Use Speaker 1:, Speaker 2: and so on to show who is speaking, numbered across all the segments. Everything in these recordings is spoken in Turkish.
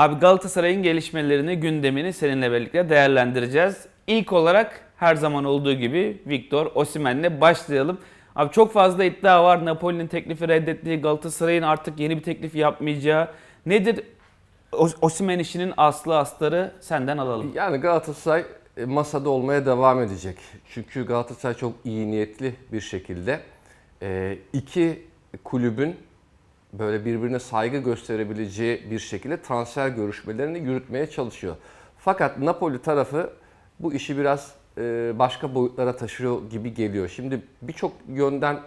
Speaker 1: Abi Galatasaray'ın gelişmelerini, gündemini seninle birlikte değerlendireceğiz. İlk olarak her zaman olduğu gibi Victor Osimhen'le başlayalım. Abi çok fazla iddia var. Napoli'nin teklifi reddettiği, Galatasaray'ın artık yeni bir teklif yapmayacağı. Nedir Os- Osimhen işinin aslı astarı senden alalım.
Speaker 2: Yani Galatasaray e, masada olmaya devam edecek. Çünkü Galatasaray çok iyi niyetli bir şekilde e, iki kulübün böyle birbirine saygı gösterebileceği bir şekilde transfer görüşmelerini yürütmeye çalışıyor. Fakat Napoli tarafı bu işi biraz e, başka boyutlara taşıyor gibi geliyor. Şimdi birçok yönden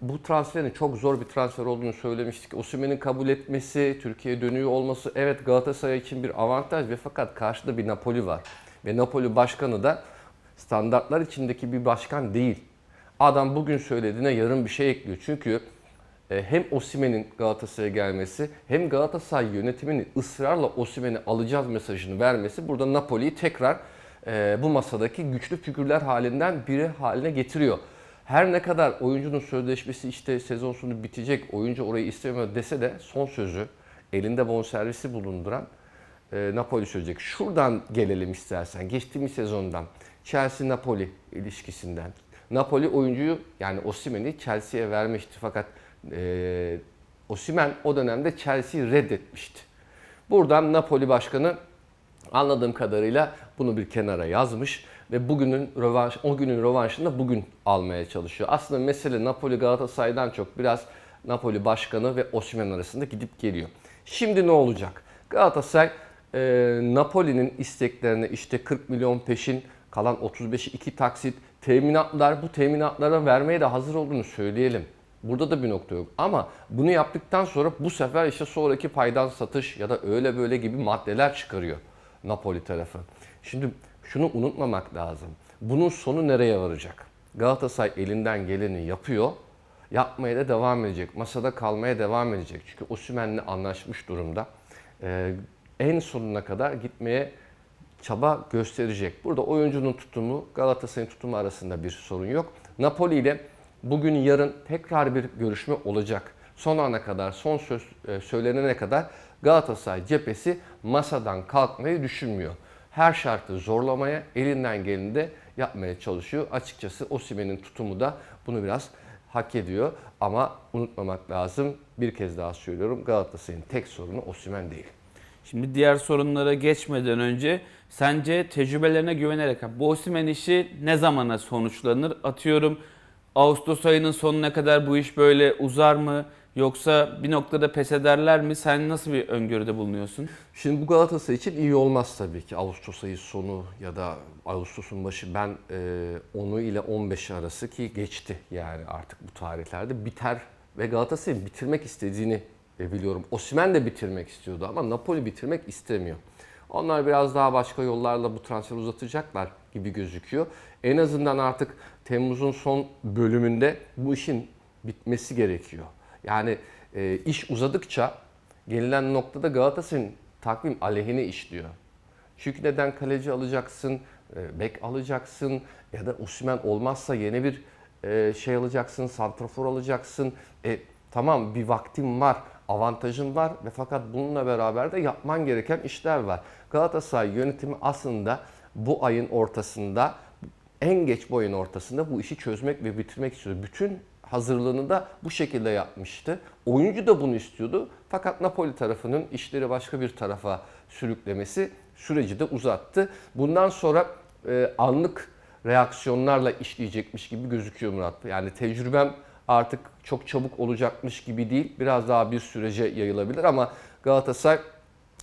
Speaker 2: bu transferin çok zor bir transfer olduğunu söylemiştik. Osimhen'in kabul etmesi, Türkiye'ye dönüyor olması evet Galatasaray için bir avantaj ve fakat karşıda bir Napoli var. Ve Napoli başkanı da standartlar içindeki bir başkan değil. Adam bugün söylediğine yarın bir şey ekliyor. Çünkü hem Osimhen'in Galatasaray'a gelmesi hem Galatasaray yönetiminin ısrarla Osimhen'i alacağız mesajını vermesi burada Napoli'yi tekrar e, bu masadaki güçlü figürler halinden biri haline getiriyor. Her ne kadar oyuncunun sözleşmesi işte sezon sonu bitecek, oyuncu orayı istemiyor dese de son sözü elinde bonservisi bulunduran e, Napoli söyleyecek. Şuradan gelelim istersen. Geçtiğimiz sezondan Chelsea-Napoli ilişkisinden. Napoli oyuncuyu yani Osimhen'i Chelsea'ye vermişti fakat e, Osimhen o dönemde Chelsea'yi reddetmişti. Buradan Napoli başkanı anladığım kadarıyla bunu bir kenara yazmış ve bugünün rövanş, o günün rövanşını da bugün almaya çalışıyor. Aslında mesele Napoli Galatasaray'dan çok biraz Napoli başkanı ve Osimhen arasında gidip geliyor. Şimdi ne olacak? Galatasaray e, Napoli'nin isteklerine işte 40 milyon peşin kalan 35'i 2 taksit teminatlar bu teminatlara vermeye de hazır olduğunu söyleyelim. Burada da bir nokta yok. Ama bunu yaptıktan sonra bu sefer işte sonraki paydan satış ya da öyle böyle gibi maddeler çıkarıyor Napoli tarafı. Şimdi şunu unutmamak lazım. Bunun sonu nereye varacak? Galatasaray elinden geleni yapıyor. Yapmaya da devam edecek. Masada kalmaya devam edecek. Çünkü Osimhen'le anlaşmış durumda. Ee, en sonuna kadar gitmeye çaba gösterecek. Burada oyuncunun tutumu, Galatasaray'ın tutumu arasında bir sorun yok. Napoli ile bugün yarın tekrar bir görüşme olacak. Son ana kadar, son söz e, söylenene kadar Galatasaray cephesi masadan kalkmayı düşünmüyor. Her şartı zorlamaya, elinden geleni de yapmaya çalışıyor. Açıkçası Osimhen'in tutumu da bunu biraz hak ediyor. Ama unutmamak lazım, bir kez daha söylüyorum Galatasaray'ın tek sorunu Osimhen değil.
Speaker 1: Şimdi diğer sorunlara geçmeden önce sence tecrübelerine güvenerek bu Osimhen işi ne zamana sonuçlanır? Atıyorum Ağustos ayının sonuna kadar bu iş böyle uzar mı? Yoksa bir noktada pes ederler mi? Sen nasıl bir öngörüde bulunuyorsun?
Speaker 2: Şimdi bu Galatasaray için iyi olmaz tabii ki. Ağustos ayı sonu ya da Ağustos'un başı ben e, 10'u ile 15 arası ki geçti yani artık bu tarihlerde biter ve Galatasaray'ın bitirmek istediğini e, biliyorum. Osimhen de bitirmek istiyordu ama Napoli bitirmek istemiyor. Onlar biraz daha başka yollarla bu transferi uzatacaklar gibi gözüküyor. En azından artık Temmuz'un son bölümünde bu işin bitmesi gerekiyor. Yani e, iş uzadıkça gelinen noktada Galatasaray'ın takvim aleyhine işliyor. Çünkü neden kaleci alacaksın, e, bek alacaksın ya da Osimhen olmazsa yeni bir e, şey alacaksın, santrafor alacaksın. E, tamam bir vaktin var, avantajın var ve fakat bununla beraber de yapman gereken işler var. Galatasaray yönetimi aslında bu ayın ortasında, en geç bu ayın ortasında bu işi çözmek ve bitirmek istiyor. Bütün hazırlığını da bu şekilde yapmıştı. Oyuncu da bunu istiyordu. Fakat Napoli tarafının işleri başka bir tarafa sürüklemesi süreci de uzattı. Bundan sonra e, anlık reaksiyonlarla işleyecekmiş gibi gözüküyor Murat. Yani tecrübem artık çok çabuk olacakmış gibi değil. Biraz daha bir sürece yayılabilir ama Galatasaray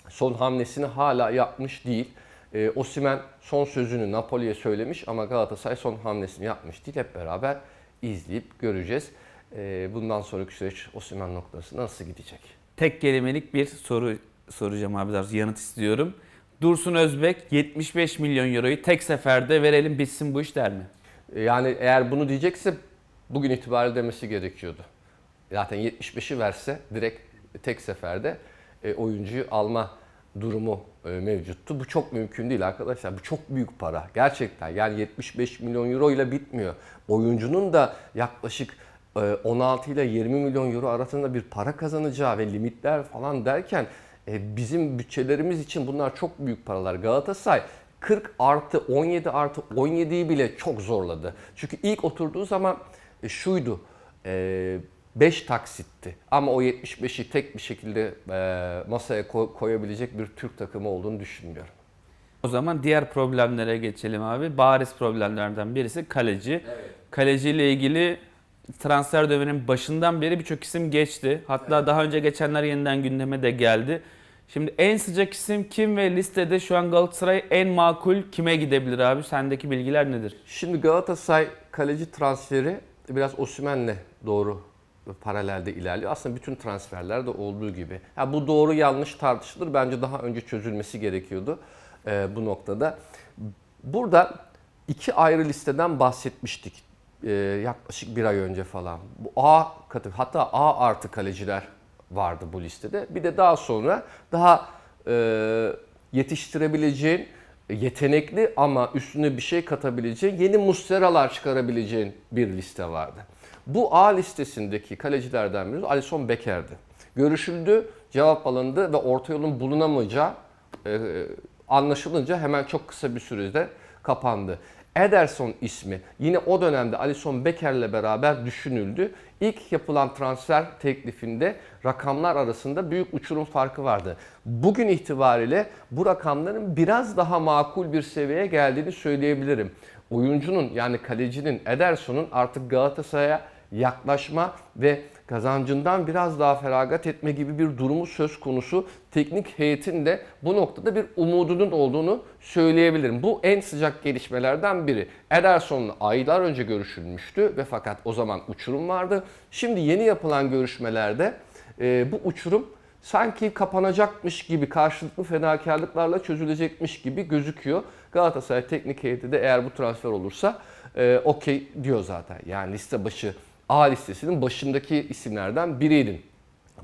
Speaker 2: son hamlesini hala yapmış değil. E, Osimhen son sözünü Napoli'ye söylemiş ama Galatasaray son hamlesini yapmış değil. Hep beraber izleyip göreceğiz. E, bundan sonraki süreç Osimhen noktası nasıl gidecek?
Speaker 1: Tek kelimelik bir soru soracağım abi daha yanıt istiyorum. Dursun Özbek 75 milyon euroyu tek seferde verelim bitsin bu iş der mi?
Speaker 2: E, Yani eğer bunu diyecekse bugün itibariyle demesi gerekiyordu. Zaten 75'i verse direkt tek seferde e, oyuncuyu alma durumu e, mevcuttu. Bu çok mümkün değil arkadaşlar. Bu çok büyük para. Gerçekten yani 75 milyon euro ile bitmiyor. Oyuncunun da yaklaşık e, 16 ile 20 milyon euro arasında bir para kazanacağı ve limitler falan derken E, bizim bütçelerimiz için bunlar çok büyük paralar. Galatasaray 40 artı 17 artı 17'yi bile çok zorladı. Çünkü ilk oturduğu zaman e, şuydu. 5 taksitti. Ama o 75'i tek bir şekilde e, masaya ko- koyabilecek bir Türk takımı olduğunu düşünmüyorum.
Speaker 1: O zaman diğer problemlere geçelim abi. Bariz problemlerden birisi kaleci. Kaleci ile ilgili transfer döneminin başından beri birçok isim geçti. Hatta daha önce geçenler yeniden gündeme de geldi. Şimdi en sıcak isim kim ve listede şu an Galatasaray en makul kime gidebilir abi? Sendeki bilgiler nedir?
Speaker 2: Şimdi Galatasaray kaleci transferi biraz Osimhen'le doğru paralelde ilerliyor. Aslında bütün transferlerde olduğu gibi. Ha, bu doğru yanlış tartışılır. Bence daha önce çözülmesi gerekiyordu e, bu noktada. Burada iki ayrı listeden bahsetmiştik e, yaklaşık bir ay önce falan. Bu A katı hatta A artı kaleciler vardı bu listede. Bir de daha sonra daha e, yetiştirebileceğin yetenekli ama üstüne bir şey katabileceğin yeni musteralar çıkarabileceğin bir liste vardı. Bu A listesindeki kalecilerden biri Alisson Becker'di. Görüşüldü, cevap alındı ve orta yolun bulunamayacağı e, anlaşılınca hemen çok kısa bir sürede kapandı. Ederson ismi yine o dönemde Alisson Becker'le beraber düşünüldü. İlk yapılan transfer teklifinde rakamlar arasında büyük uçurum farkı vardı. Bugün itibariyle bu rakamların biraz daha makul bir seviyeye geldiğini söyleyebilirim. Oyuncunun yani kalecinin Ederson'un artık Galatasaray'a yaklaşma ve kazancından biraz daha feragat etme gibi bir durumu söz konusu. Teknik heyetin de bu noktada bir umudunun olduğunu söyleyebilirim. Bu en sıcak gelişmelerden biri. Ederson'la aylar önce görüşülmüştü ve fakat o zaman uçurum vardı. Şimdi yeni yapılan görüşmelerde e, bu uçurum sanki kapanacakmış gibi karşılıklı fedakarlıklarla çözülecekmiş gibi gözüküyor. Galatasaray teknik heyeti de eğer bu transfer olursa e, okey diyor zaten. Yani liste başı A listesinin başındaki isimlerden biriydin.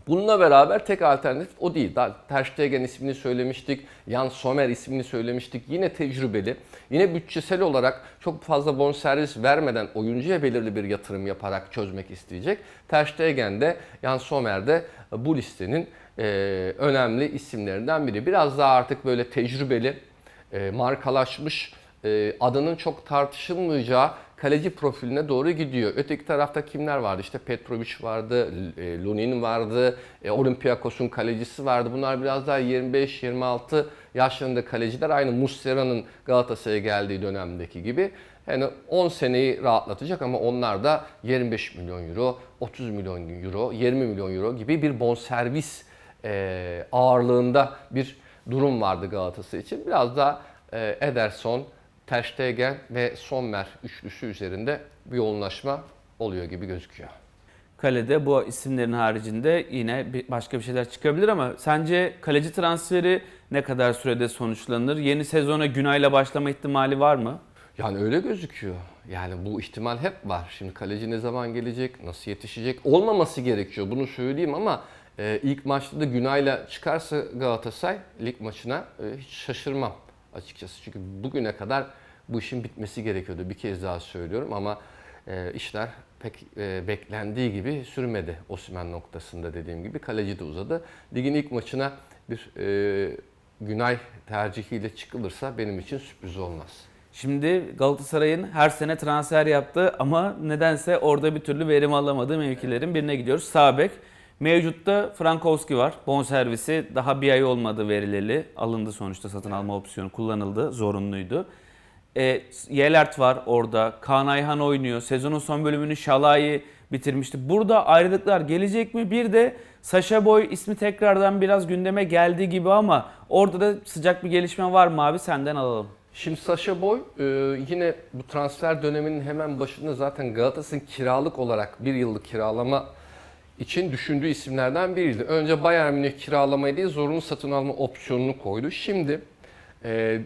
Speaker 2: Bununla beraber tek alternatif o değil. Daha Ter Stegen ismini söylemiştik, Jan Sommer ismini söylemiştik. Yine tecrübeli, yine bütçesel olarak çok fazla bonservis vermeden oyuncuya belirli bir yatırım yaparak çözmek isteyecek. Ter Stegen de Jan Sommer de bu listenin e, önemli isimlerinden biri. Biraz daha artık böyle tecrübeli, e, markalaşmış, e, adının çok tartışılmayacağı kaleci profiline doğru gidiyor. Öteki tarafta kimler vardı? İşte Petrovic vardı, e, Lunin vardı, e, Olympiakos'un kalecisi vardı. Bunlar biraz daha 25-26 yaşlarında kaleciler. Aynı Muslera'nın Galatasaray'a geldiği dönemdeki gibi. Yani 10 seneyi rahatlatacak ama onlar da 25 milyon euro, 30 milyon euro, 20 milyon euro gibi bir bonservis e, ağırlığında bir durum vardı Galatasaray için. Biraz da Ederson, Ter Stegen ve Sommer üçlüsü üzerinde bir yoğunlaşma oluyor gibi gözüküyor.
Speaker 1: Kalede bu isimlerin haricinde yine bir- başka bir şeyler çıkabilir ama sence kaleci transferi ne kadar sürede sonuçlanır? Yeni sezona Günay'la başlama ihtimali var mı?
Speaker 2: Yani öyle gözüküyor. Yani bu ihtimal hep var. Şimdi kaleci ne zaman gelecek, nasıl yetişecek? Olmaması gerekiyor bunu söyleyeyim ama e, ilk maçta da Günay'la çıkarsa Galatasaray lig maçına e, hiç şaşırmam açıkçası. Çünkü bugüne kadar bu işin bitmesi gerekiyordu. Bir kez daha söylüyorum ama e, işler pek e, beklendiği gibi sürmedi Osimhen noktasında dediğim gibi. Kaleci de uzadı. Ligin ilk maçına bir e, Günay tercihiyle çıkılırsa benim için sürpriz olmaz.
Speaker 1: Şimdi Galatasaray'ın her sene transfer yaptığı ama nedense orada bir türlü verim alamadığı mevkilerin birine gidiyoruz. Sağ bek. Mevcutta Frankowski var. Bonservisi daha bir ay olmadı verileli. Alındı sonuçta satın alma opsiyonu kullanıldı. Zorunluydu. E, Yelert var orada. Kaan Ayhan oynuyor. Sezonun son bölümünü Şalay'ı bitirmişti. Burada ayrılıklar gelecek mi? Bir de Sasha Boy ismi tekrardan biraz gündeme geldiği gibi ama orada da sıcak bir gelişme var mı abi? Senden alalım.
Speaker 2: Şimdi Sasha Boy e, yine bu transfer döneminin hemen başında zaten Galatasaray'ın kiralık olarak bir yıllık kiralama için düşündüğü isimlerden biriydi. Önce Bayern Münih kiralamayı değil zorunlu satın alma opsiyonunu koydu. Şimdi e,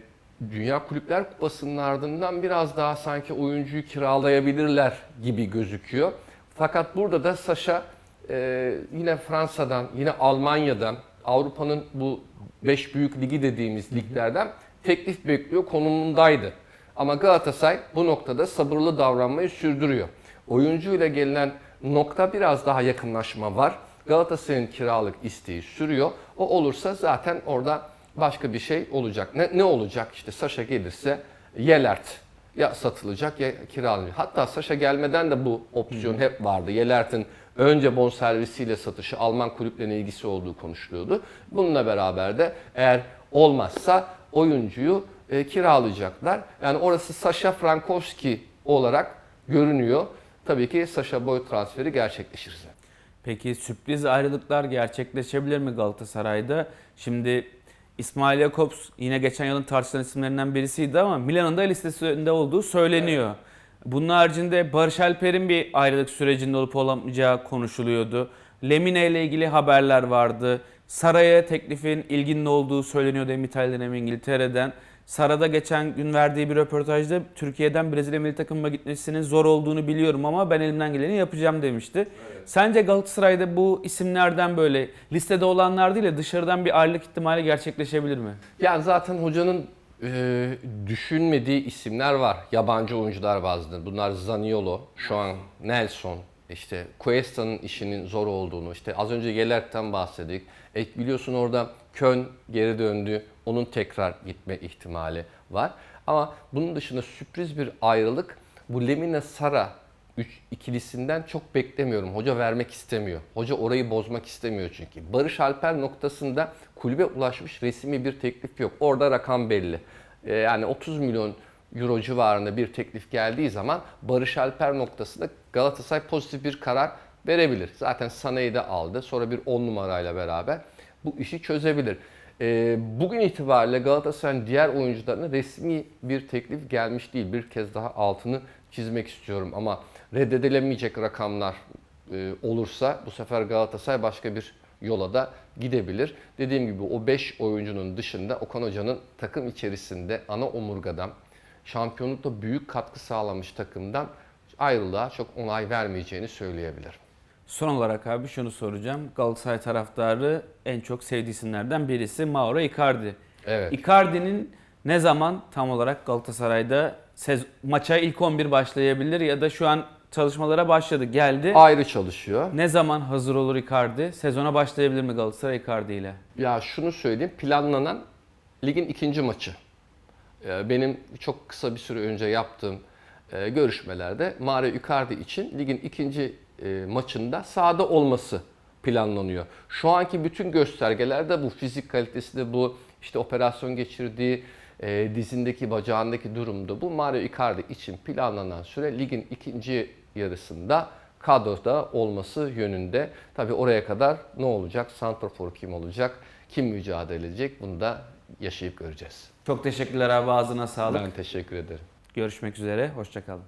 Speaker 2: Dünya Kulüpler Kupası'nın ardından biraz daha sanki oyuncuyu kiralayabilirler gibi gözüküyor. Fakat burada da Sasha e, yine Fransa'dan, yine Almanya'dan, Avrupa'nın bu 5 büyük ligi dediğimiz liglerden teklif bekliyor konumundaydı. Ama Galatasaray bu noktada sabırlı davranmayı sürdürüyor. Oyuncuyla gelinen nokta biraz daha yakınlaşma var. Galatasaray'ın kiralık isteği sürüyor. O olursa zaten orada başka bir şey olacak. Ne, ne olacak? İşte Saşa gelirse Yelert ya satılacak ya kiralanacak. Hatta Saşa gelmeden de bu opsiyon hep vardı. Yelert'in önce bonservisiyle satışı Alman kulüplerine ilgisi olduğu konuşuluyordu. Bununla beraber de eğer olmazsa oyuncuyu e, kiralayacaklar. Yani orası Sasha Frankowski olarak görünüyor. Tabii ki Sasha Boy transferi gerçekleşirse.
Speaker 1: Peki sürpriz ayrılıklar gerçekleşebilir mi Galatasaray'da? Şimdi İsmail Jakobs yine geçen yılın tartışılan isimlerinden birisiydi ama Milan'ın da listesinde olduğu söyleniyor. Bunun haricinde Barış Alper'in bir ayrılık sürecinde olup olamayacağı konuşuluyordu. Lemine ile ilgili haberler vardı. Saray'a teklifin ilginin olduğu söyleniyordu hem İtalya'dan hem İngiltere'den. Sara'da geçen gün verdiği bir röportajda Türkiye'den Brezilya milli takımına gitmesinin zor olduğunu biliyorum ama ben elimden geleni yapacağım demişti. Sence Galatasaray'da bu isimlerden böyle listede olanlar değil de dışarıdan bir ayrılık ihtimali gerçekleşebibilir mi?
Speaker 2: Yani zaten hocanın e, düşünmediği isimler var. Yabancı oyuncular bazında. Bunlar Zaniolo, şu an Nelson, işte Cuesta'nın işinin zor olduğunu, işte az önce Yelert'ten bahsettik. E, biliyorsun orada Köln geri döndü. Onun tekrar gitme ihtimali var. Ama bunun dışında sürpriz bir ayrılık bu Lemina Sara üç, ikilisinden çok beklemiyorum. Hoca vermek istemiyor. Hoca orayı bozmak istemiyor çünkü. Barış Alper noktasında kulübe ulaşmış resmi bir teklif yok. Orada rakam belli. Ee, yani 30 milyon euro civarında bir teklif geldiği zaman Barış Alper noktasında Galatasaray pozitif bir karar verebilir. Zaten Sané'yi de aldı. Sonra bir 10 numarayla beraber bu işi çözebilir. Ee, bugün itibariyle Galatasaray'ın diğer oyuncularına resmi bir teklif gelmiş değil. Bir kez daha altını çizmek istiyorum ama reddedilemeyecek rakamlar e, olursa bu sefer Galatasaray başka bir yola da gidebilir. Dediğim gibi o 5 oyuncunun dışında Okan Hoca'nın takım içerisinde ana omurgadan şampiyonlukta büyük katkı sağlamış takımdan ayrılığa çok onay vermeyeceğini söyleyebilirim.
Speaker 1: Son olarak abi şunu soracağım. Galatasaray taraftarı en çok sevdiği isimlerden birisi Mauro Icardi.
Speaker 2: Evet.
Speaker 1: Icardi'nin ne zaman tam olarak Galatasaray'da maça ilk 11 başlayabilir ya da şu an çalışmalara başladı geldi.
Speaker 2: Ayrı çalışıyor.
Speaker 1: Ne zaman hazır olur Icardi? Sezona başlayabilir mi Galatasaray Icardi ile?
Speaker 2: Ya şunu söyleyeyim, planlanan ligin ikinci maçı. Ee, Benim çok kısa bir süre önce yaptığım e, görüşmelerde Mario Icardi için ligin ikinci e, maçında sahada olması planlanıyor. Şu anki bütün göstergelerde bu fizik kalitesi de bu işte operasyon geçirdiği e, dizindeki bacağındaki durumda bu Mario Icardi için planlanan süre ligin ikinci yarısında kadroda olması yönünde. Tabi oraya kadar ne olacak? Santrafor kim olacak? Kim mücadele edecek? Bunu da yaşayıp göreceğiz.
Speaker 1: Çok teşekkürler abi ağzına sağlık.
Speaker 2: Ben teşekkür ederim.
Speaker 1: Görüşmek üzere. Hoşçakalın.